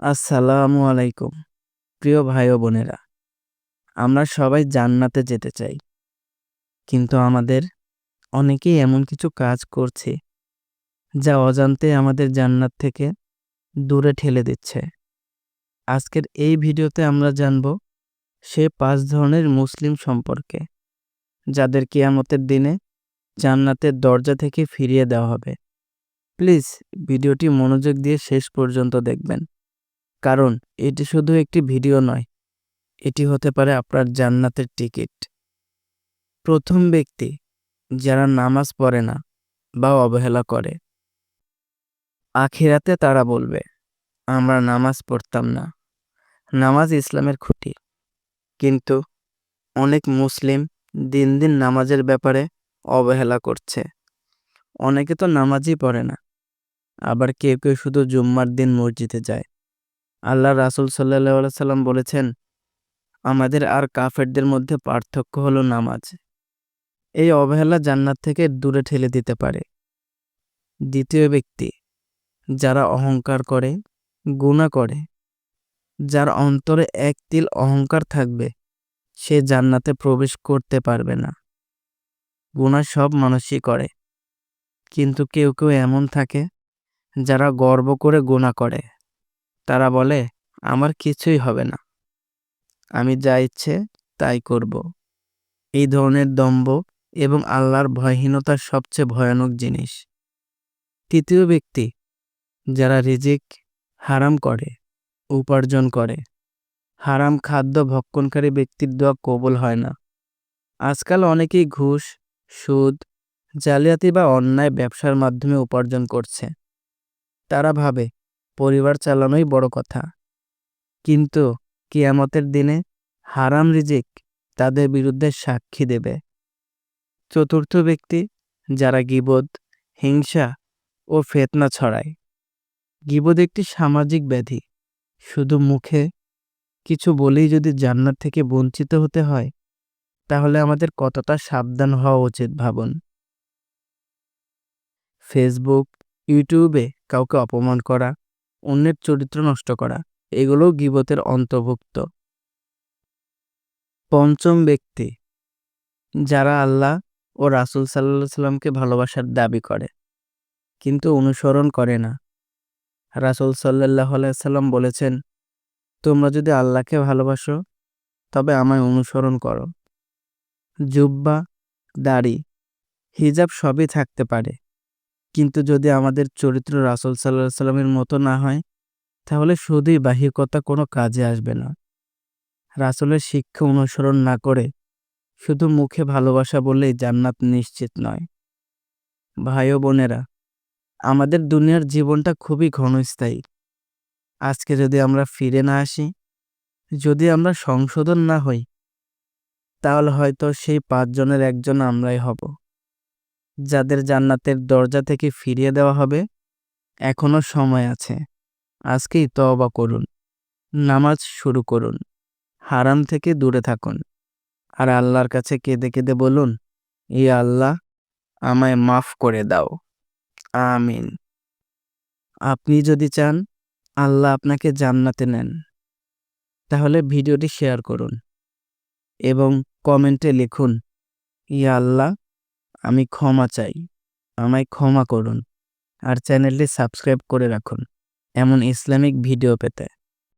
আসসালামু আলাইকুম, প্রিয় ভাই ও বোনেরা। আমরা সবাই জান্নাতে যেতে চাই। কিন্তু আমাদের অনেকেই এমন কিছু কাজ করছে যা অজান্তে আমাদের জান্নাত থেকে দূরে ঠেলে দিচ্ছে। আজকের এই ভিডিওতে আমরা জানব সে পাঁচ ধরনের মুসলিম সম্পর্কে, যাদের কিয়ামতের দিনে জান্নাতের দরজা থেকে ফিরিয়ে দেওয়া হবে। প্লিজ, ভিডিওটি মনোযোগ দিয়ে শেষ পর্যন্ত দেখবেন। কারণ এটি শুধু একটি ভিডিও নয়, এটি হতে পারে আপনার জান্নাতের টিকিট। প্রথম ব্যক্তি যারা নামাজ পড়ে না বা অবহেলা করে, আখিরাতে তারা বলবে, আমরা নামাজ পড়তাম না। নামাজ ইসলামের খুঁটি। কিন্তু অনেক মুসলিম দিন দিন নামাজের ব্যাপারে অবহেলা করছে। অনেকে তো নামাজই পড়ে না। আবার কেউ কেউ শুধু জুম্মার দিন মসজিদে যায়। আল্লাহ রাসুল সাল্লাহ সাল্লাম বলেছেন, আমাদের আর কাফেরদের মধ্যে পার্থক্য হলো নামাজ। এই অবহেলা জান্নাত থেকে দূরে ঠেলে দিতে পারে। দ্বিতীয় ব্যক্তি, যারা অহংকার করে গুণা করে। যার অন্তরে এক তিল অহংকার থাকবে, সে জান্নাতে প্রবেশ করতে পারবে না। গুণা সব মানুষই করে। কিন্তু কেউ কেউ এমন থাকে, যারা গর্ব করে গুণা করে। তারা বলে, আমার কিছুই হবে না। আমি যা ইচ্ছে তাই করব। এই ধরনের দম্ভ এবং আল্লাহর ভয়হীনতার সবচেয়ে ভয়ানক জিনিস। তৃতীয় ব্যক্তি, যারা রিজিক হারাম করে, উপার্জন করে। হারাম খাদ্য ভক্ষণকারী ব্যক্তির দোয়া কবুল হয় না। আজকাল অনেকেই ঘুষ, সুদ, জালিয়াতি বা অন্যায় ব্যবসার মাধ্যমে উপার্জন করছে। তারা ভাবে পরিবার চালানোই বড় কথা। কিন্তু কিয়ামতের দিনে হারাম রিজিক তাদের বিরুদ্ধে সাক্ষী দেবে। চতুর্থ ব্যক্তি যারা গিবদ, হিংসা ও ফেতনা ছড়ায়। গিবদ একটি সামাজিক ব্যাধি। শুধু মুখে কিছু বলেই যদি জান্নাত থেকে বঞ্চিত হতে হয়, তাহলে আমাদের কতটা সাবধান হওয়া উচিত ভাবুন। ফেসবুক, ইউটিউবে কাউকে অপমান করা অন্যের চরিত্র নষ্ট করা, এগুলোও গিবতের অন্তর্ভুক্ত। পঞ্চম ব্যক্তি, যারা আল্লাহ ও রাসুল সাল্লা সাল্লামকে ভালোবাসার দাবি করে, কিন্তু অনুসরণ করে না। রাসুল সাল্লাহ সাল্লাম বলেছেন, তোমরা যদি আল্লাহকে ভালোবাসো, তবে আমায় অনুসরণ করো। জুব্বা, দাড়ি, হিজাব সবই থাকতে পারে। কিন্তু যদি আমাদের চরিত্র রাসুল সাল্লাহ সাল্লামের মতো না হয়, তাহলে শুধুই বাহিকতা কোনো কাজে আসবে না। রাসুলের শিক্ষা অনুসরণ না করে শুধু মুখে ভালোবাসা বললেই জান্নাত নিশ্চিত নয়। ভাই ও বোনেরা, আমাদের দুনিয়ার জীবনটা খুবই ঘনস্থায়ী। আজকে যদি আমরা ফিরে না আসি, যদি আমরা সংশোধন না হই, তাহলে হয়তো সেই পাঁচজনের একজন আমরাই হব। যাদের জান্নাতের দরজা থেকে ফিরিয়ে দেওয়া হবে এখনও সময় আছে। আজকেই তওবা করুন, নামাজ শুরু করুন, হারাম থেকে দূরে থাকুন, আর আল্লাহর কাছে কেঁদে কেঁদে বলুন ই আল্লাহ, আমায় মাফ করে দাও। আমিন। আপনি যদি চান, আল্লাহ আপনাকে জান্নাতে নেন, তাহলে ভিডিওটি শেয়ার করুন এবং কমেন্টে লিখুন ইয়া আল্লাহ আমি ক্ষমা চাই। আমায় ক্ষমা করুন আর চ্যানেলটি সাবস্ক্রাইব করে রাখুন। এমন ইসলামিক ভিডিও পেতে।